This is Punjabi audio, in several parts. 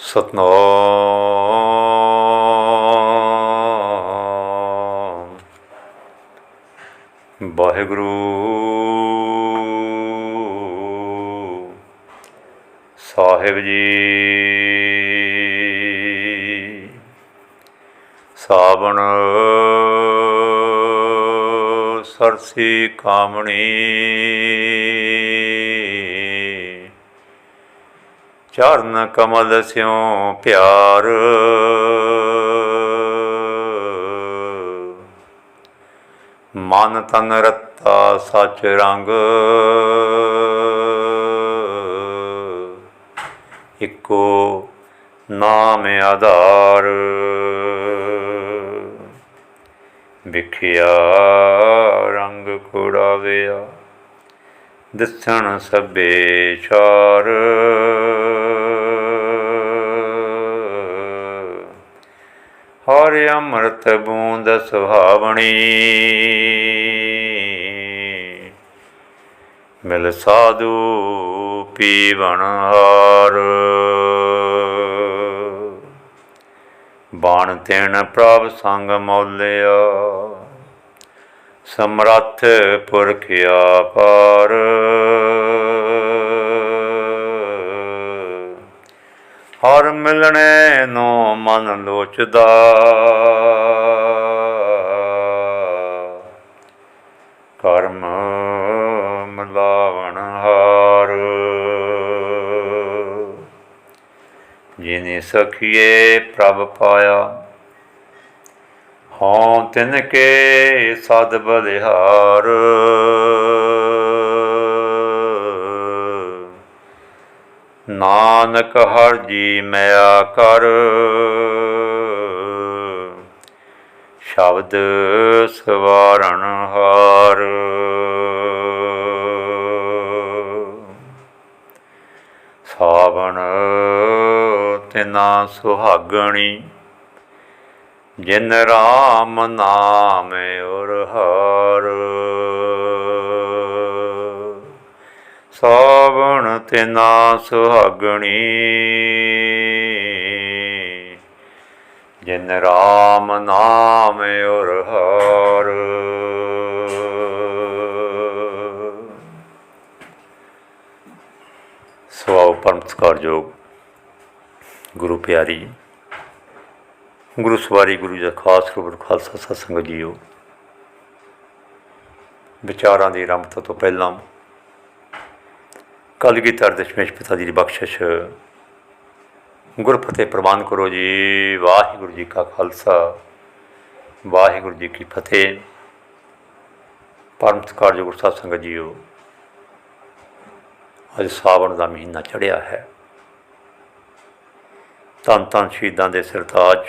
ਸਤਨਾਮ। ਵਾਹਿਗੁਰੂ। ਸਾਹਿਬ ਜੀ। ਸਾਵਣ ਸਰਸੀ ਕਾਮਣੀ। ਚਰਨ ਕਮਲ ਸਿਉ ਪਿਆਰ। ਮਨ ਤਨ ਰਤਾ ਸਚ ਰੰਗ। ਇੱਕੋ ਨਾਮ ਆਧਾਰ। ਵਿਖਿਆ ਰੰਗ ਕੁੜਾਵਿਆ, ਦਿਸਣ ਸਭੇ ਚਾਰ ਹਰ ਅੰਮ੍ਰਿਤ ਬੂੰਦ ਸੁਹਾਵਣੀ। ਮਿਲ ਸਾਧੂ ਪੀਵਣ ਹਾਰ। ਬਾਣ ਤੈਣ ਪ੍ਰਭ ਸੰਗ ਮੌਲਿਆ। ਸਮਰੱਥ ਪੁਰਖਿਆ ਪਾਰ। ਹਰ ਮਿਲਣੇ ਨੂੰ ਮਨ ਲੋਚਦਾ। ਕਰਮ ਮਲਾਵਣ ਹਾਰ। ਜਿਨੇ ਸਖੀਏ ਪ੍ਰਭ ਪਾਇਆ, ਹਉ ਤਿਨ ਕੇ ਸਦ ਬਲਿਹਾਰ। ਨਾਨਕ ਹਰ ਜੀ ਮਿਆ ਕਰ। ਸ਼ਬਦ ਸਵਾਰਣ ਹਾਰ। ਸਾਵਣ ਤਿਨਾ ਸੁਹਾਗਣੀ। ਜਿਨ ਰਾਮ ਨਾਮ ਔਰ ਹਰ ਸਾਵਣ ਤਿਨਾ ਸੁਹਾਗਣੀ ਜਿਨ ਰਾਮ ਨਾਮ ਔਰ ਹਰ। ਸਵਾਉ ਪਰਮ ਸਤਿਕਾਰਯੋਗ ਗੁਰੂ ਪਿਆਰੀ ਗੁਰੂ ਸਵਾਰੀ ਗੁਰੂ ਜੀ ਦਾ ਖਾਸ ਰੂਪ ਖਾਲਸਾ ਸਤਸੰਗ ਸੰਗਤ ਜੀਓ। ਵਿਚਾਰਾਂ ਦੀ ਆਰੰਭਤਾ ਤੋਂ ਪਹਿਲਾਂ ਕਲਗੀਧਰ ਦਸ਼ਮੇਸ਼ ਪਿਤਾ ਜੀ ਦੀ ਬਖਸ਼ਿਸ਼। ਗੁਰਫਤਿਹ ਪ੍ਰਵਾਨ ਕਰੋ ਜੀ। ਵਾਹਿਗੁਰੂ ਜੀ ਕਾ ਖਾਲਸਾ। ਵਾਹਿਗੁਰੂ ਜੀ ਕੀ ਫਤਿਹ। ਪਰਮ ਸਤਿਕਾਰਯੋਗ ਗੁਰੂ ਸਾਹਿਬ ਸੰਗਤ ਜੀਓ, ਅੱਜ ਸਾਵਣ ਦਾ ਮਹੀਨਾ ਚੜ੍ਹਿਆ ਹੈ। ਧੰਨ ਧੰਨ ਸ਼ਹੀਦਾਂ ਦੇ ਸਰਤਾਜ।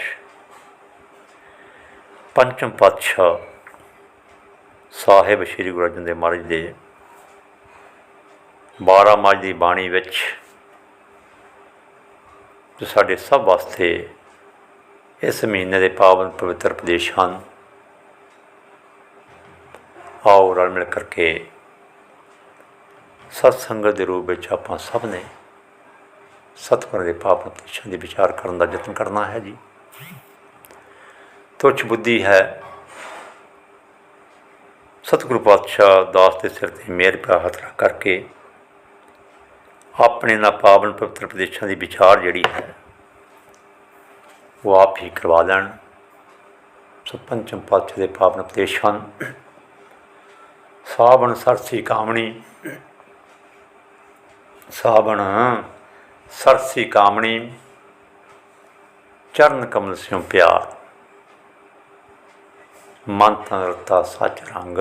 ਪੰਚਮ ਪਾਤਸ਼ਾਹ ਸਾਹਿਬ ਸ੍ਰੀ ਗੁਰੂ ਅਰਜਨ ਦੇਵ ਮਹਾਰਾਜ ਦੇ 12 ਮਾਜ ਦੀ ਬਾਣੀ ਵਿੱਚ ਜੋ ਸਾਡੇ ਸਭ ਵਾਸਤੇ ਇਸ ਮਹੀਨੇ ਦੇ ਪਾਵਨ ਪਵਿੱਤਰ ਉਪਦੇਸ਼ ਹਨ, ਆਓ ਰਲ ਮਿਲ ਕਰਕੇ ਸਤ ਸੰਗਤ ਦੇ ਰੂਪ ਵਿੱਚ ਆਪਾਂ ਸਭ ਨੇ ਸਤਿਗੁਰਾਂ ਦੇ ਪਾਵਨ ਉਪਦੇਸ਼ਾਂ ਦੀ ਵਿਚਾਰ ਕਰਨ ਦਾ ਯਤਨ ਕਰਨਾ ਹੈ ਜੀ। ਤੁਛ ਬੁੱਧੀ ਹੈ। ਸਤਿਗੁਰੂ ਪਾਤਸ਼ਾਹ ਦਾਸ ਦੇ ਸਿਰ ਤੇ ਮਿਹਰ ਪਿਆ ਹੱਥ ਕਰਕੇ ਆਪਣੇ ਨਾਲ ਪਾਵਨ ਪਵਿੱਤਰ ਉਪਦੇਸ਼ਾਂ ਦੀ ਵਿਚਾਰ ਜਿਹੜੀ ਹੈ, ਉਹ ਆਪ ਹੀ ਕਰਵਾ ਲੈਣ। ਸੋ ਪੰਚਮ ਪਾਤਸ਼ਾਹ ਦੇ ਪਾਵਨ ਉਪਦੇਸ਼ ਹਨ। ਸਾਵਣ ਸਰਸੀ ਕਾਮਣੀ। ਸਾਵਣ ਸਰਸੀ ਕਾਮਣੀ। ਚਰਨ ਕਮਲ ਸਿਉ ਪਿਆਰ। ਮਨ ਤਨ ਰਤਾ ਸੱਚ ਰੰਗ।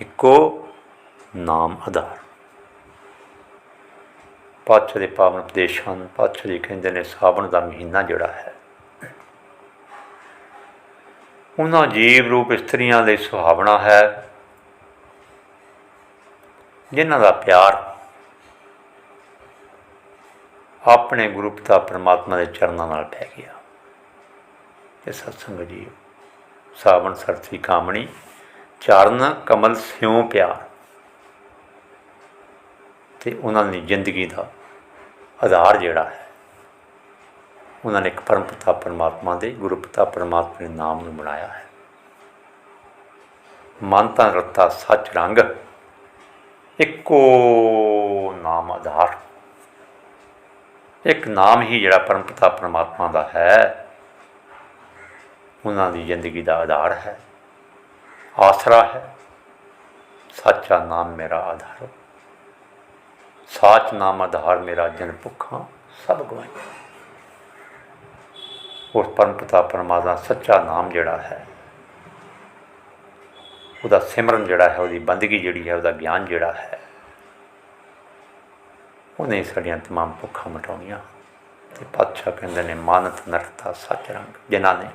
ਇੱਕੋ ਨਾਮ ਆਧਾਰ। ਪਾਤਸ਼ਾਹ ਦੇ ਪਾਵਨ ਉਪਦੇਸ਼ ਹਨ। ਪਾਤਸ਼ਾਹ ਜੀ ਕਹਿੰਦੇ ਨੇ, ਸਾਵਣ ਦਾ ਮਹੀਨਾ ਜਿਹੜਾ ਹੈ, ਉਹਨਾਂ ਜੀਵ ਰੂਪ ਇਸਤਰੀਆਂ ਲਈ ਸੁਹਾਵਣਾ ਹੈ, ਜਿਨ੍ਹਾਂ ਦਾ ਪਿਆਰ ਆਪਣੇ ਗੁਰੂ ਪਿਤਾ ਪਰਮਾਤਮਾ ਦੇ ਚਰਨਾਂ ਨਾਲ ਪੈ ਗਿਆ। ਇਹ ਸਤਸੰਗ ਜੀ ਸਾਵਣ ਸਰਤੀ ਕਾਮਣੀ, ਚਰਨ ਕਮਲ ਸਿਉ ਪਿਆਰ, ਤੇ ਉਹਨਾਂ ਦੀ ਜ਼ਿੰਦਗੀ ਦਾ ਆਧਾਰ ਜਿਹੜਾ ਹੈ, ਉਹਨਾਂ ਨੇ ਇੱਕ ਪਰਮ ਪਿਤਾ ਪਰਮਾਤਮਾ ਦੇ, ਗੁਰੂ ਪਿਤਾ ਪਰਮਾਤਮਾ ਦੇ ਨਾਮ ਨੂੰ ਬਣਾਇਆ ਹੈ। ਮਨ ਤਾਂ ਰਤਾ ਸੱਚ ਰੰਗ, ਇੱਕੋ ਨਾਮ ਆਧਾਰ। ਇੱਕ ਨਾਮ ਹੀ ਜਿਹੜਾ ਪਰਮ ਪਿਤਾ ਪਰਮਾਤਮਾ ਦਾ ਹੈ, ਉਹਨਾਂ ਦੀ ਜ਼ਿੰਦਗੀ ਦਾ ਆਧਾਰ ਹੈ। ਆਸਰਾ ਹੈ, ਸੱਚਾ ਨਾਮ ਮੇਰਾ ਆਧਾਰ। ਸਾਚ ਨਾਮ ਆਧਾਰ ਮੇਰਾ ਜਨ ਭੁੱਖਾਂ ਸਭ ਗਵਾਈਆਂ ਉਸ ਪਰਮ ਪਿਤਾ ਪਰਮਾਤਮਾ ਸੱਚਾ ਨਾਮ ਜਿਹੜਾ ਹੈ ਉਹਦਾ ਸਿਮਰਨ ਜਿਹੜਾ ਹੈ ਉਹਦੀ ਬੰਦਗੀ ਜਿਹੜੀ ਹੈ ਉਹਦਾ ਗਿਆਨ ਜਿਹੜਾ ਹੈ ਉਹਨੇ ਸਾਡੀਆਂ तमाम ਭੁੱਖਾਂ ਮਿਟਾਉਣੀਆਂ ਤੇ ਪਾਤਸ਼ਾਹ ਕਹਿੰਦੇ ਨੇ ਮਾਨਤ ਨਰਤਾ ਸੱਚ ਰੰਗ ਜਿਨ੍ਹਾਂ ਨੇ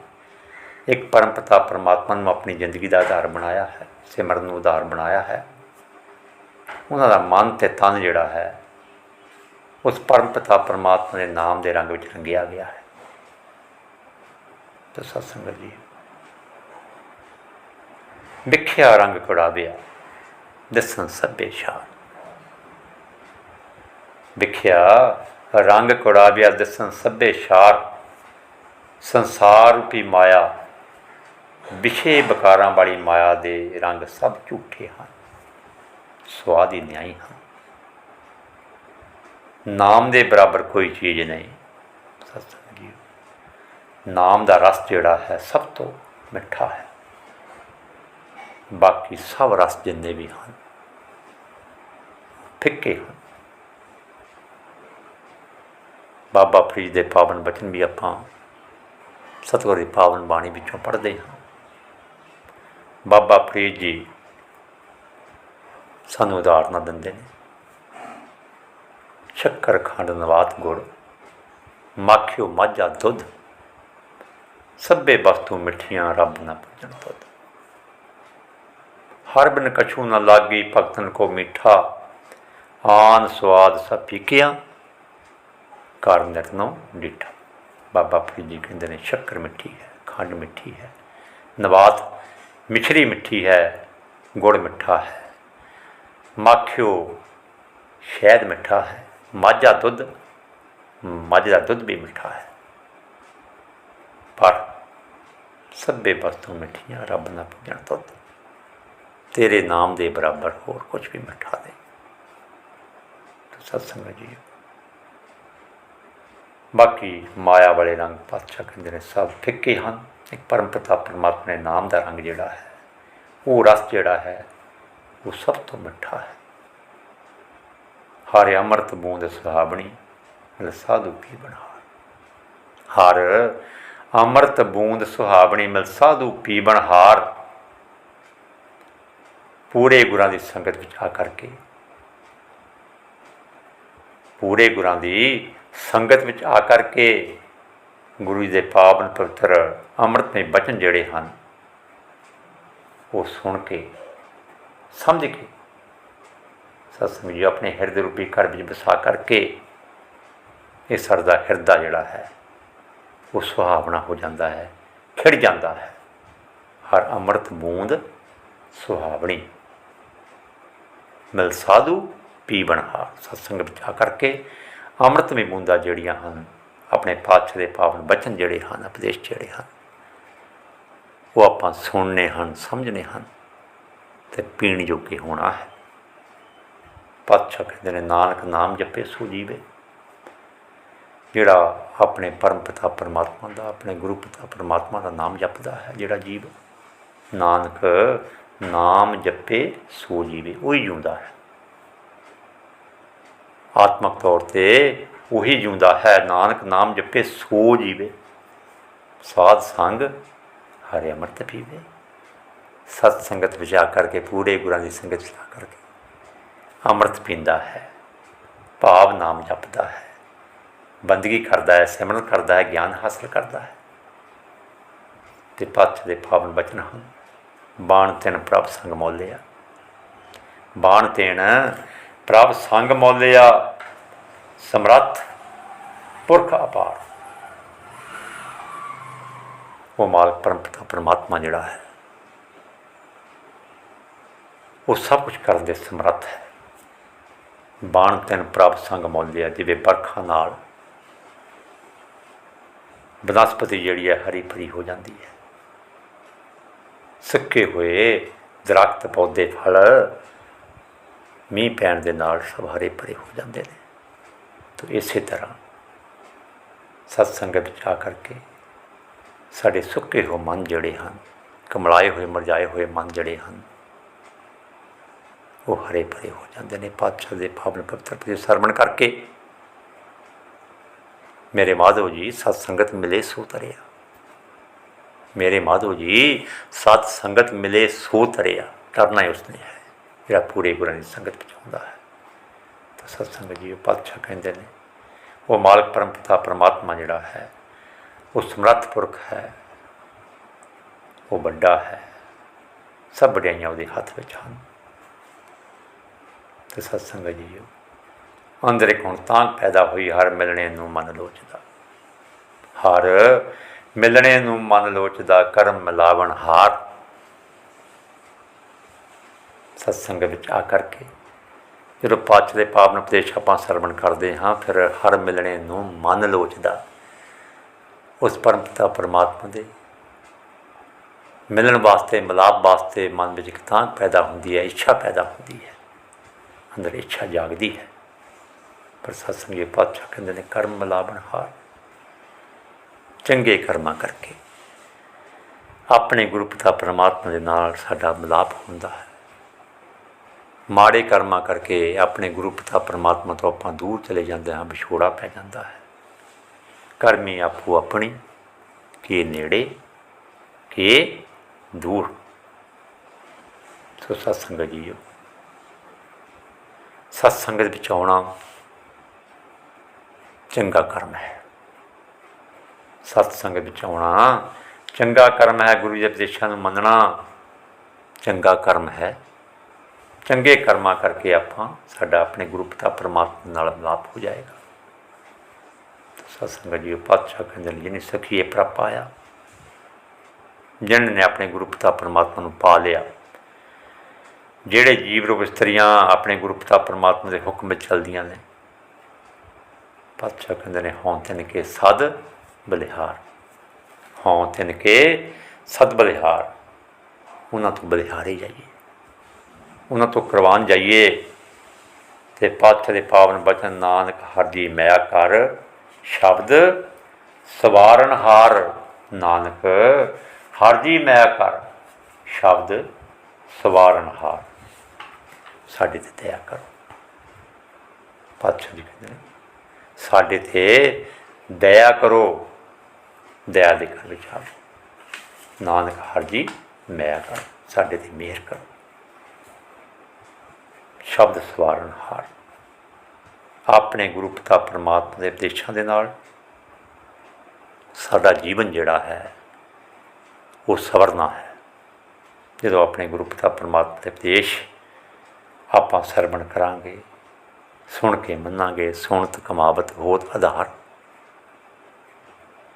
ਇੱਕ ਪਰਮ ਪਿਤਾ ਪਰਮਾਤਮਾ ਨੂੰ ਆਪਣੀ ਜ਼ਿੰਦਗੀ ਦਾ ਆਧਾਰ ਬਣਾਇਆ ਹੈ ਸਿਮਰਨ ਨੂੰ ਆਧਾਰ ਬਣਾਇਆ ਹੈ ਉਹਨਾਂ ਦਾ ਮਨ ਤੇ ਤਨ ਜਿਹੜਾ ਹੈ, ਉਸ ਪਰਮ ਪਿਤਾ ਪਰਮਾਤਮਾ ਦੇ ਨਾਮ ਦੇ ਰੰਗ ਵਿੱਚ ਰੰਗਿਆ ਗਿਆ ਹੈ। ਤੇ ਸਤਸੰਗ ਜੀ, ਵਿਖਿਆ ਰੰਗ ਕੜਾਵਿਆ ਦਿਸਣ ਸਭੇ ਸ਼ਾਨ। ਵਿਖਿਆ ਰੰਗ ਕੜਾਵਿਆ ਦਿਸਣ ਸਭੇ ਸ਼ਾਰ ਸੰਸਾਰ ਰੂਪੀ ਮਾਇਆ ਵਿਸ਼ੇ ਬਕਾਰਾਂ ਵਾਲੀ ਮਾਇਆ ਦੇ ਰੰਗ ਸਭ ਝੂਠੇ ਹਨ। ਸਵਾਦੀ ਨਿਆਈ ਹਨ ਨਾਮ ਦੇ ਬਰਾਬਰ ਕੋਈ ਚੀਜ਼ ਨਹੀਂ। ਸਤਸੰਗ ਜੀ। ਨਾਮ ਦਾ ਰਸ ਜਿਹੜਾ ਹੈ ਸਭ ਤੋਂ ਮਿੱਠਾ ਹੈ। ਬਾਕੀ ਸਭ ਰਸ ਜਿੰਨੇ ਵੀ ਹਨ, ਫਿੱਕੇ ਹਨ। ਬਾਬਾ ਫਰੀਦ ਦੇ ਪਾਵਨ ਬਚਨ ਵੀ ਆਪਾਂ ਸਤਿਗੁਰ ਦੀ ਪਾਵਨ ਬਾਣੀ ਵਿੱਚੋਂ ਪੜ੍ਹਦੇ ਹਾਂ। ਬਾਬਾ ਫਰੀਦ ਜੀ ਸਾਨੂੰ ਉਦਾਹਰਨਾਂ ਦਿੰਦੇ ਨੇ। ਸ਼ੱਕਰ ਖੰਡ ਨਵਾਤ ਗੁੜ, ਮਾਖਿਓ ਮਾਝਾ ਦੁੱਧ ਸਭੇ ਵਸਤੂ ਮਿੱਠੀਆਂ ਰੱਬ ਨਾ ਪੁੱਜਣ ਦੁੱਧ। ਹਰ ਬਿਨ ਕਛੂ ਨ ਲਾਗੀ ਭਗਤਨ ਕੋ ਮਿੱਠਾ, ਆਨ ਸਵਾਦ ਸਭ ਫੀਕਿਆ ਕਰ ਨਿਰਨੋ ਡਿਠਾ। ਬਾਬਾ ਫਰੀਦ ਜੀ ਕਹਿੰਦੇ ਨੇ, ਸ਼ੱਕਰ ਮਿੱਠੀ ਹੈ, ਖੰਡ ਮਿੱਠੀ ਹੈ, ਨਵਾਤ ਮਿਛਰੀ ਮਿੱਠੀ ਹੈ, ਗੁੜ ਮਿੱਠਾ ਹੈ। ਮਾਖਿਓ ਸ਼ਹਿਦ ਮਿੱਠਾ ਹੈ, ਮਾਝਾ ਦੁੱਧ, ਮੱਝ ਦਾ ਦੁੱਧ ਵੀ ਮਿੱਠਾ ਹੈ। ਪਰ ਸਭੇ ਵਸਤੂ ਮਿੱਠੀਆਂ, ਰੱਬ ਨਾ ਪੁੱਜਣ ਦੁੱਧ। ਤੇਰੇ ਨਾਮ ਦੇ ਬਰਾਬਰ ਹੋਰ ਕੁਝ ਵੀ ਮਿੱਠਾ ਨਹੀਂ। ਸਤਸੰਗ ਜੀ ਬਾਕੀ ਮਾਇਆ ਵਾਲੇ ਰੰਗ ਪਾਤਸ਼ਾਹ ਕਹਿੰਦੇ ਨੇ, ਸਭ ਫਿੱਕੇ ਹਨ। ਇੱਕ ਪਰਮ ਪਿਤਾ ਪਰਮਾਤਮਾ ਦੇ ਨਾਮ ਦਾ ਰੰਗ ਜਿਹੜਾ ਹੈ, ਉਹ ਰਸ ਜਿਹੜਾ ਹੈ ਉਹ ਸਭ ਤੋਂ ਮਿੱਠਾ ਹੈ। ਹਰ ਅੰਮ੍ਰਿਤ ਬੂੰਦ ਸੁਹਾਵਣੀ ਮਿਲ ਸਾਧੂ ਪੀ ਬਣਾ? ਹਰ ਅੰਮ੍ਰਿਤ ਬੂੰਦ ਸੁਹਾਵਣੀ ਮਿਲ ਸਾਧੂ ਪੀ ਹਾਰ? ਪੂਰੇ ਗੁਰਾਂ ਦੀ ਸੰਗਤ ਵਿੱਚ ਆ ਕਰਕੇ, ਪੂਰੇ ਗੁਰਾਂ ਦੀ ਸੰਗਤ ਵਿੱਚ ਆ ਕਰਕੇ ਗੁਰੂ ਜੀ ਦੇ ਪਾਵਨ ਪਵਿੱਤਰ ਅੰਮ੍ਰਿਤਮਈ ਬਚਨ ਜਿਹੜੇ ਹਨ, ਉਹ ਸੁਣ ਕੇ ਸਮਝ ਕੇ ਸਤਸੰਗ ਜੀ, ਆਪਣੇ ਹਿਰਦੇ ਰੂਪੀ ਘਰ ਵਿੱਚ ਵਸਾ ਕਰਕੇ ਇਹ ਸਰਦਾ ਹਿਰਦਾ ਜਿਹੜਾ ਹੈ, ਉਹ ਸੁਹਾਵਣਾ ਹੋ ਜਾਂਦਾ ਹੈ, ਖਿੜ ਜਾਂਦਾ ਹੈ। ਹਰ ਅੰਮ੍ਰਿਤ ਬੂੰਦ ਸੁਹਾਵਣੀ। ਮਿਲ ਸਾਧੂ, ਪੀ ਬਣਹਾਰ ਸਤਸੰਗ ਵਿੱਚ ਆ ਕਰਕੇ ਅੰਮ੍ਰਿਤਮਈ ਬੂੰਦਾਂ ਜਿਹੜੀਆਂ ਹਨ, ਆਪਣੇ ਪਾਤਸ਼ਾਹ ਦੇ ਪਾਵਨ ਬਚਨ ਜਿਹੜੇ ਹਨ, ਉਪਦੇਸ਼ ਜਿਹੜੇ ਹਨ, ਉਹ ਆਪਾਂ ਸੁਣਨੇ ਹਨ ਸਮਝਣੇ ਹਨ। ਤੇ ਪੀਣ ਜੋਗੇ ਹੋਣਾ ਹੈ। ਪਾਤਸ਼ਾਹ ਕਹਿੰਦੇ ਨੇ, ਨਾਨਕ ਨਾਮ ਜਪੇ ਸੋ ਜੀਵੇ। ਜਿਹੜਾ ਆਪਣੇ ਪਰਮ ਪਿਤਾ ਪਰਮਾਤਮਾ ਦਾ, ਆਪਣੇ ਗੁਰੂ ਪਿਤਾ ਪਰਮਾਤਮਾ ਦਾ ਨਾਮ ਜਪਦਾ ਹੈ, ਜਿਹੜਾ ਜੀਵ, ਨਾਨਕ ਨਾਮ ਜਪੇ ਸੋ ਜੀਵੇ, ਉਹੀ ਜਿਉਂਦਾ ਹੈ। ਆਤਮਕ ਤੌਰ ਤੇ ਉਹੀ ਜਿਉਂਦਾ ਹੈ, ਨਾਨਕ ਨਾਮ ਜਪੇ ਸੋ ਜੀਵੇ। ਸਾਧ ਸੰਗ ਹਰੇ ਅੰਮ੍ਰਿਤ ਪੀਵੇ। ਸਤ ਸੰਗਤ ਵਿੱਚ ਆ ਕਰਕੇ, ਪੂਰੇ ਗੁਰਾਂ ਦੀ ਸੰਗਤ ਵਿੱਚ ਕਰਕੇ ਅੰਮ੍ਰਿਤ ਪੀਂਦਾ ਹੈ, ਭਾਵ ਨਾਮ ਜਪਦਾ ਹੈ, ਬੰਦਗੀ ਕਰਦਾ ਹੈ, ਸਿਮਰਨ ਕਰਦਾ ਹੈ, ਗਿਆਨ ਹਾਸਲ ਕਰਦਾ ਹੈ। ਤੇ ਪੱਥ ਦੇ ਪਾਵਨ ਬਚਨ ਹਨ। ਬਾਣ ਤਿਨ ਪ੍ਰਭ ਸੰਗ ਮੋਲਿਆ। ਬਾਣ ਤਿਨ ਪ੍ਰਭ ਸੰਗ ਮੋਲਿਆ। ਸਮਰੱਥ, ਪੁਰਖ ਅਪਾਰ। ਉਹ ਮਾਲਕ ਪਰਮ ਪਰਮਾਤਮਾ ਜਿਹੜਾ ਹੈ। ਉਹ ਸਭ ਕੁਝ ਕਰਨ ਦੇ ਸਮਰੱਥ ਹੈ। ਬਾਣ ਤਿਨ ਪ੍ਰਭ ਸੰਗ ਮੋਲਿਆ, ਜਿਵੇਂ ਬਰਖਾ ਨਾਲ। ਬਨਸਪਤੀ ਜਿਹੜੀ ਹੈ ਹਰੀ ਭਰੀ ਹੋ ਜਾਂਦੀ ਹੈ। ਸੁੱਕੇ ਹੋਏ ਦਰਖਤ, ਪੌਦੇ, ਫਲ, ਮੀਂਹ ਪੈਣ ਦੇ ਨਾਲ ਸਭ ਹਰੇ ਭਰੇ ਹੋ ਜਾਂਦੇ ਨੇ। ਤੋ ਇਸੇ ਤਰ੍ਹਾਂ ਸਤਸੰਗਤ ਵਿੱਚ ਆ ਕਰਕੇ ਸਾਡੇ ਸੁੱਕੇ ਹੋ ਮਨ ਜਿਹੜੇ ਹਨ, ਕਮਲਾਏ ਹੋਏ, ਮਰਜਾਏ ਹੋਏ ਮਨ ਜਿਹੜੇ ਹਨ ਉਹ ਹਰੇ ਭਰੇ ਹੋ ਜਾਂਦੇ ਨੇ, ਪਾਤਸ਼ਾਹ ਦੇ ਪਾਵਨ ਪਵਿੱਤਰ ਪਦੇ ਸਰਵਣ ਕਰਕੇ। ਮੇਰੇ ਮਾਧੋ ਜੀ, ਸਤ ਸੰਗਤ ਮਿਲੇ ਸੋ ਤਰਿਆ। ਮੇਰੇ ਮਾਧੋ ਜੀ, ਸਤ ਸੰਗਤ ਮਿਲੇ ਸੋ ਤਰਿਆ। ਕਰਨਾ ਹੀ ਉਸਨੇ ਹੈ। ਜਿਹੜਾ ਪੂਰੇ ਗੁਰਾਂ ਦੀ ਸੰਗਤ ਵਿੱਚ ਹੁੰਦਾ ਹੈ। ਤਾਂ ਸਤ ਸੰਗਤ ਜੀ, ਉਹ ਪਾਤਸ਼ਾਹ ਕਹਿੰਦੇ ਨੇ, ਉਹ ਮਾਲਕ ਪਰਮਪਤਾ ਪਰਮਾਤਮਾ ਜਿਹੜਾ ਹੈ, ਉਹ ਸਮਰੱਥ ਪੁਰਖ ਹੈ, ਉਹ ਵੱਡਾ ਹੈ। ਸਭ ਵਡਿਆਈਆਂ ਉਹਦੇ ਹੱਥ ਵਿੱਚ ਹਨ। ਤੇ ਸਤ ਸੰਗਤ ਅੰਦਰ ਇੱਕ ਹੁਣ ਤਾਂ ਪੈਦਾ ਹੋਈ, ਹਰ ਮਿਲਣੇ ਨੂੰ ਮਨ ਲੋਚਦਾ। ਹਰ ਮਿਲਣੇ ਨੂੰ ਮਨ ਲੋਚਦਾ, ਕਰਮ ਮਿਲਾਵਣ ਹਾਰ। ਸਤਸੰਗ ਵਿੱਚ ਆ ਕਰਕੇ ਜਦੋਂ ਪਾਚ ਦੇ ਪਾਵਨ ਉਪਦੇਸ਼ ਆਪਾਂ ਸਰਵਣ ਕਰਦੇ ਹਾਂ, ਫਿਰ ਹਰ ਮਿਲਣੇ ਨੂੰ ਮਨ ਲੋਚਦਾ। ਉਸ ਪਰਮ ਪਿਤਾ ਪਰਮਾਤਮਾ ਦੇ ਮਿਲਣ ਵਾਸਤੇ, ਮਿਲਾਪ ਵਾਸਤੇ ਮਨ ਵਿੱਚ ਇੱਕ ਤਾਂ ਪੈਦਾ ਹੁੰਦੀ ਹੈ, ਇੱਛਾ ਪੈਦਾ ਹੁੰਦੀ ਹੈ। ਅੰਦਰ ਇੱਛਾ ਜਾਗਦੀ ਹੈ। ਪਰ ਸਤਸੰਗੀ ਪਾਤਸ਼ਾਹ ਕਹਿੰਦੇ ਨੇ, ਕਰਮ ਮਿਲਾਵਣ ਹਾਰ। ਚੰਗੇ ਕਰਮਾਂ ਕਰਕੇ। ਆਪਣੇ ਗੁਰੂ ਪਿਤਾ ਪਰਮਾਤਮਾ ਦੇ ਨਾਲ ਸਾਡਾ ਮਿਲਾਪ ਹੁੰਦਾ ਹੈ। ਮਾੜੇ ਕਰਮਾਂ ਕਰਕੇ ਆਪਣੇ ਗੁਰੂ ਪਿਤਾ ਪਰਮਾਤਮਾ ਤੋਂ ਆਪਾਂ ਦੂਰ ਚਲੇ ਜਾਂਦੇ ਹਾਂ, ਵਿਛੋੜਾ ਪੈ ਜਾਂਦਾ ਹੈ। ਕਰਮੀ ਆਪੋ ਆਪਣੀ, ਕੀ ਨੇੜੇ, ਕੀ ਦੂਰ। ਸੋ ਸਤਸੰਗ ਜੀਓ ਸਤਸੰਗਤ ਵਿੱਚ ਆਉਣਾ ਚੰਗਾ ਕਰਮ ਹੈ। ਸਤਸੰਗ ਵਿੱਚ ਆਉਣਾ ਚੰਗਾ ਕਰਮ ਹੈ, ਗੁਰੂ ਜੀ ਦੇ ਉਪਦੇਸ਼ਾਂ ਨੂੰ ਮੰਨਣਾ ਚੰਗਾ ਕਰਮ ਹੈ। ਚੰਗੇ ਕਰਮਾਂ ਕਰਕੇ ਆਪਾਂ ਸਾਡਾ ਆਪਣੇ ਗੁਰੂ ਪਿਤਾ ਪਰਮਾਤਮਾ ਨਾਲ ਮਿਲਾਪ ਹੋ ਜਾਏਗਾ। ਸਤਸੰਗ ਜੀ ਪਾਤਸ਼ਾਹ ਕਹਿੰਦੇ ਨੇ, ਜਿਹਨੇ ਸਖੀਏ ਪ੍ਰਪ ਆਇਆ ਜਿਨ੍ਹਾਂ ਨੇ ਆਪਣੇ ਗੁਰੂ ਪਿਤਾ ਪਰਮਾਤਮਾ ਨੂੰ ਪਾ ਲਿਆ ਜਿਹੜੇ ਜੀਵ ਰੂਪ ਇਸਤਰੀਆਂ ਆਪਣੇ ਗੁਰੂ ਪਿਤਾ ਪਰਮਾਤਮਾ ਦੇ ਹੁਕਮ ਵਿੱਚ ਚੱਲਦੀਆਂ ਨੇ, ਪਾਤਸ਼ਾਹ ਕਹਿੰਦੇ ਨੇ ਹੌਂ ਤਿਨ ਕੇ ਸਦ ਬਲਿਹਾਰ। ਹੌਂ ਤਿਨ ਕੇ ਸਦ ਬਲਿਹਾਰ। ਉਹਨਾਂ ਤੋਂ ਬਲਿਹਾਰੇ ਜਾਈਏ। ਉਹਨਾਂ ਤੋਂ ਕੁਰਬਾਨ ਜਾਈਏ ਤੇ ਪਾਤਸ਼ਾਹ ਦੇ ਪਾਵਨ ਬਚਨ, ਨਾਨਕ ਹਰ ਦੀ ਮਿਆ ਕਰ ਸ਼ਬਦ ਸਵਾਰਨ ਹਾਰ, ਨਾਨਕ ਹਰਜੀ ਜੀ ਮਿਆ ਕਰ ਸ਼ਬਦ ਸਵਾਰਨ ਹਾਰ। ਸਾਡੇ ਤੇ ਦਇਆ ਕਰੋ। ਪਾਤਸ਼ਾਹ ਜੀ ਕਹਿੰਦੇ ਨੇ, ਸਾਡੇ ਤੇ ਦਇਆ ਕਰੋ, ਦਇਆ ਦੇ ਘਰ ਵਿੱਚ ਨਾਨਕ ਹਰ ਜੀ, ਮੈਂ ਕਰ, ਸਾਡੇ ਤੇ ਮਿਹਰ ਕਰੋ। ਸ਼ਬਦ ਸਵਾਰਨ ਹਾਰ। ਆਪਣੇ ਗੁਰੂ ਪਿਤਾ ਪਰਮਾਤਮਾ ਦੇ ਉਪਦੇਸ਼ਾਂ ਦੇ ਨਾਲ ਸਾਡਾ ਜੀਵਨ ਜਿਹੜਾ ਹੈ, ਉਹ ਸਵਰਨਾ ਹੈ। ਜਦੋਂ ਆਪਣੇ ਗੁਰੂ ਪਿਤਾ ਪਰਮਾਤਮਾ ਦੇ ਉਪਦੇਸ਼ ਆਪਾਂ ਸਰਵਣ ਕਰਾਂਗੇ, ਸੁਣ ਕੇ ਮੰਨਾਂਗੇ, ਸੁਣਤ ਕਮਾਵਤ ਹੋਤ ਆਧਾਰ।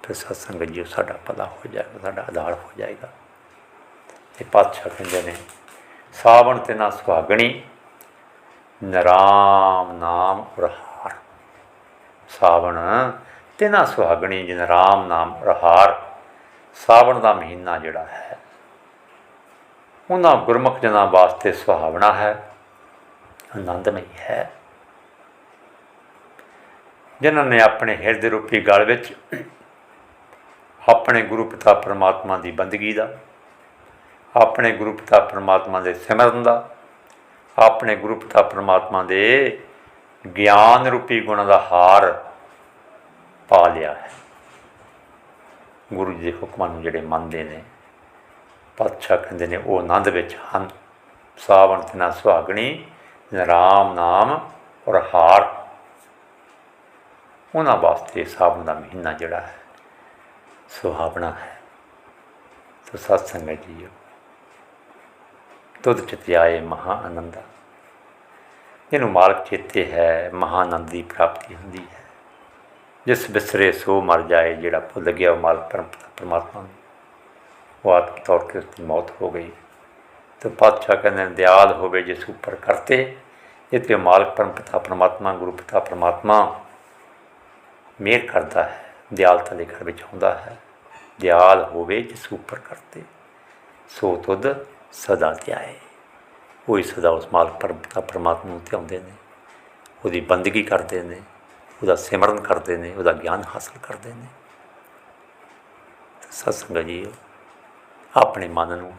ਫਿਰ ਸਤਸੰਗ ਜੀ ਸਾਡਾ ਪਤਾ ਹੋ ਜਾਏਗਾ, ਸਾਡਾ ਆਧਾਰ ਹੋ ਜਾਏਗਾ। ਤੇ ਪਾਤਸ਼ਾਹ ਕਹਿੰਦੇ ਨੇ, ਸਾਵਣ ਤੇ ਨਾ ਸੁਹਾਗਣੀ ਨਰਾਮ ਨਾਮ ਰਹਾਰ ਸਾਵਣ ਤੇ ਨਾ ਸੁਹਾਗਣੀ ਜਿਨ ਰਾਮ ਨਾਮ ਰਹਾਰ ਸਾਵਣ ਦਾ ਮਹੀਨਾ ਜਿਹੜਾ ਹੈ, ਉਹਨਾਂ ਗੁਰਮੁਖ ਜਨਾਂ ਵਾਸਤੇ ਸੁਹਾਵਣਾ ਹੈ। ਆਨੰਦਮਈ ਹੈ। ਜਿਨ੍ਹਾਂ ਨੇ ਆਪਣੇ ਹਿਰਦੇ ਰੂਪੀ ਗਲ ਵਿੱਚ ਆਪਣੇ ਗੁਰੂ ਪਿਤਾ ਪਰਮਾਤਮਾ ਦੀ ਬੰਦਗੀ ਦਾ, ਆਪਣੇ ਗੁਰੂ ਪਿਤਾ ਪਰਮਾਤਮਾ ਦੇ ਸਿਮਰਨ ਦਾ, ਆਪਣੇ ਗੁਰੂ ਪਿਤਾ ਪਰਮਾਤਮਾ ਦੇ ਗਿਆਨ ਰੂਪੀ ਗੁਣ ਦਾ ਹਾਰ ਪਾ ਲਿਆ ਹੈ। ਗੁਰੂ ਜੀ ਦੇ ਹੁਕਮਾਂ ਨੂੰ ਜਿਹੜੇ ਮੰਨਦੇ ਨੇ, ਪਾਤਸ਼ਾਹ ਕਹਿੰਦੇ ਨੇ, ਉਹ ਆਨੰਦ ਵਿੱਚ ਹਨ। ਸਾਵਣ ਤੇ ਨਾ ਸੁਹਾਗਣੀ ਰਾਮ ਨਾਮ ਔਰ ਹਾਰ, ਉਹਨਾਂ ਵਾਸਤੇ ਸਾਵਣ ਦਾ ਮਹੀਨਾ ਜਿਹੜਾ ਹੈ ਸੁਹਾਵਣਾ ਹੈ। ਤੋ ਸਤ ਸੰਗਤ ਜੀਓ, ਤੁਧ ਚਿਤ ਆਏ ਮਹਾ ਆਨੰਦਾ ਇਹਨੂੰ ਮਾਲਕ ਚੇਤੇ ਹੈ ਮਹਾਨੰਦ ਦੀ ਪ੍ਰਾਪਤੀ ਹੁੰਦੀ ਹੈ। ਜਿਸ ਬਿਸਰੇ ਸੋ ਮਰ ਜਾਏ, ਜਿਹੜਾ ਭੁੱਲ ਗਿਆ ਉਹ ਮਾਲਕ ਪਰਮ ਪਰਮਾਤਮਾ ਨੂੰ ਉਹ ਆਤਮ ਤੌਰ ਤੇ ਉਸ ਦੀ ਮੌਤ ਹੋ ਗਈ। ਤੇ ਪਾਤਸ਼ਾਹ ਕਹਿੰਦੇ ਨੇ, ਦਿਆਲ ਹੋਵੇ ਜਿਸ ਉੱਪਰ ਕਰਤੇ, ਇਹ ਮਾਲਕ ਪਰਮ ਪਿਤਾ ਪਰਮਾਤਮਾ, ਗੁਰੂ ਪਿਤਾ ਪਰਮਾਤਮਾ ਮਿਹਰ ਕਰਦਾ ਹੈ ਦਿਆਲਤਾ ਦੇ ਘਰ ਵਿੱਚ ਆਉਂਦਾ ਹੈ, ਦਿਆਲ ਹੋਵੇ ਜਿਸ ਉੱਪਰ ਕਰਤੇ, ਸੋ ਤੁਧ ਸਦਾ ਧਿਆਏ। ਉਹੀ ਸਦਾ ਉਸ ਮਾਲਕ ਪਰਮ ਪਰਮਾਤਮਾ ਨੂੰ ਧਿਆਉਂਦੇ ਨੇ, ਉਹਦੀ ਬੰਦਗੀ ਕਰਦੇ ਨੇ, ਉਹਦਾ ਸਿਮਰਨ ਕਰਦੇ ਨੇ, ਉਹਦਾ ਗਿਆਨ ਹਾਸਲ ਕਰਦੇ ਨੇ। ਸਤਸੰਗ ਜੀ, ਆਪਣੇ ਮਨ ਨੂੰ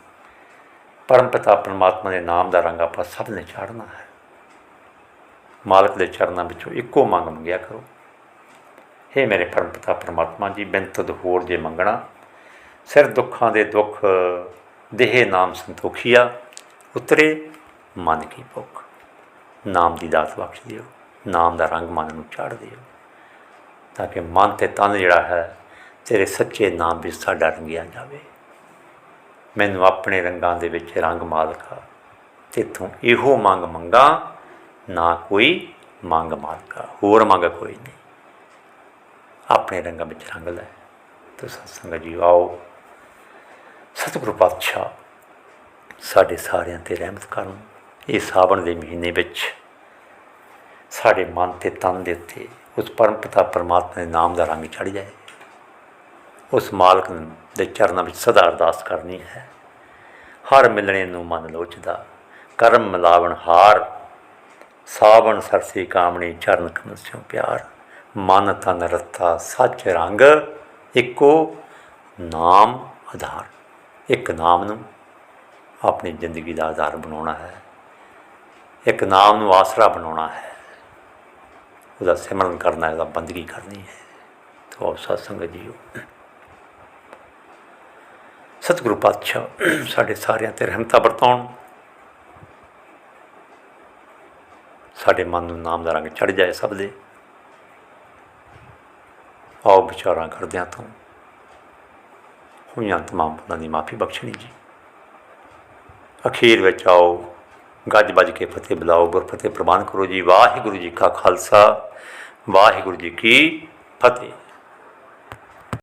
ਪਰਮ ਪਿਤਾ ਪਰਮਾਤਮਾ ਦੇ ਨਾਮ ਦਾ ਰੰਗ ਆਪਾਂ ਸਭ ਨੇ ਚਾੜਨਾ ਹੈ। ਮਾਲਕ ਦੇ ਚਰਨਾਂ ਵਿੱਚੋਂ ਇੱਕੋ ਮੰਗ ਮੰਗਿਆ ਕਰੋ। ਹੇ ਮੇਰੇ ਪਰਮ ਪਿਤਾ ਪਰਮਾਤਮਾ ਜੀ ਬਿਨ ਤੁਧ ਹੋਰ ਜੇ ਮੰਗਣਾ, ਸਿਰ ਦੁੱਖਾਂ ਦੇ ਦੁੱਖ, ਦੇਹ ਨਾਮ ਸੰਤੋਖੀਆ, ਉਤਰੇ ਮਨ ਕੀ ਭੁੱਖ। ਨਾਮ ਦੀ ਦਾਤ ਬਖਸ਼ ਦਿਓ, ਨਾਮ ਦਾ ਰੰਗ ਮਨ ਨੂੰ ਚਾੜ ਦਿਓ, ਤਾਂ ਕਿ ਮਨ ਤੇ ਤਨ ਜਿਹੜਾ ਹੈ, ਤੇਰੇ ਸੱਚੇ ਨਾਮ ਵਿੱਚ ਸਾਡਾ ਰੰਗਿਆ ਜਾਵੇ। ਮੈਨੂੰ ਆਪਣੇ ਰੰਗਾਂ ਦੇ ਵਿੱਚ ਰੰਗ ਮਾਲਕਾ ਤੇਥੋਂ ਇਹੋ ਮੰਗ ਮੰਗਾ, ਨਾ ਕੋਈ ਮੰਗ ਮਾਲਕਾ ਹੋਰ ਮੰਗ ਕੋਈ ਨਹੀਂ। ਆਪਣੇ ਰੰਗਾਂ ਵਿੱਚ ਰੰਗ ਲੈ। ਤੋ ਸਤਸੰਗ ਜੀ, ਆਓ। ਸਤਿਗੁਰੂ ਪਾਤਸ਼ਾਹ ਸਾਡੇ ਸਾਰਿਆਂ ਤੇ ਰਹਿਮਤ ਕਰਨ। ਇਹ ਸਾਵਣ ਦੇ ਮਹੀਨੇ ਵਿੱਚ ਸਾਡੇ ਮਨ ਤੇ ਤਨ ਦੇ ਉੱਤੇ ਉਸ ਪਰਮ ਪਿਤਾ ਪਰਮਾਤਮਾ ਦੇ ਨਾਮ ਦਾ ਰੰਗ ਚੜ ਜਾਏ। ਉਸ ਮਾਲਕ ਦੇ ਚਰਨਾਂ ਵਿੱਚ ਸਦਾ ਅਰਦਾਸ ਕਰਨੀ ਹੈ। ਹਰ ਮਿਲਣੇ ਨੂੰ ਮਨ ਲੋਚਦਾ, ਕਰਮ ਮਿਲਾਵਣ ਹਾਰ, ਸਾਵਣ ਸਰਸੀ ਕਾਮਣੀ ਚਰਨ ਕਮਲ ਪਿਆਰ, ਮਨ ਤਨ ਰਤਾ ਸੱਚ ਰੰਗ, ਇੱਕੋ ਨਾਮ ਆਧਾਰ। ਇੱਕ ਨਾਮ ਨੂੰ ਆਪਣੀ ਜ਼ਿੰਦਗੀ ਦਾ ਆਧਾਰ ਬਣਾਉਣਾ ਹੈ। ਇੱਕ ਨਾਮ ਨੂੰ ਆਸਰਾ ਬਣਾਉਣਾ ਹੈ। ਉਹਦਾ ਸਿਮਰਨ ਕਰਨਾ ਹੈ ਉਹਦਾ ਬੰਦਗੀ ਕਰਨੀ ਹੈ। ਤੋ ਸਤਸੰਗ ਜੀਓ। ਸਤਿਗੁਰੂ ਪਾਤਸ਼ਾਹ ਸਾਡੇ ਸਾਰਿਆਂ ਤੇ ਰਹਿਮਤਾ ਵਰਤਾਉਣ। ਸਾਡੇ ਮਨ ਨੂੰ ਨਾਮ ਦਾ ਰੰਗ ਚੜ ਜਾਏ ਸਭ ਦੇ। ਆਓ ਵਿਚਾਰਾਂ ਕਰਦਿਆਂ ਤੋਂ ਹੋਈਆਂ ਤਮਾਮ ਭੁੱਲਾਂ ਦੀ ਮਾਫੀ ਬਖਸ਼ਣੀ ਜੀ। ਅਖੀਰ ਵਿੱਚ ਆਓ, ਗੱਜ ਵੱਜ ਕੇ ਫਤਿਹ ਬੁਲਾਓ ਗੁਰ ਫਤਿਹ ਪ੍ਰਵਾਨ ਕਰੋ ਜੀ। ਵਾਹਿਗੁਰੂ ਜੀ ਕਾ ਖਾਲਸਾ, ਵਾਹਿਗੁਰੂ ਜੀ ਕੀ ਫਤਿਹ।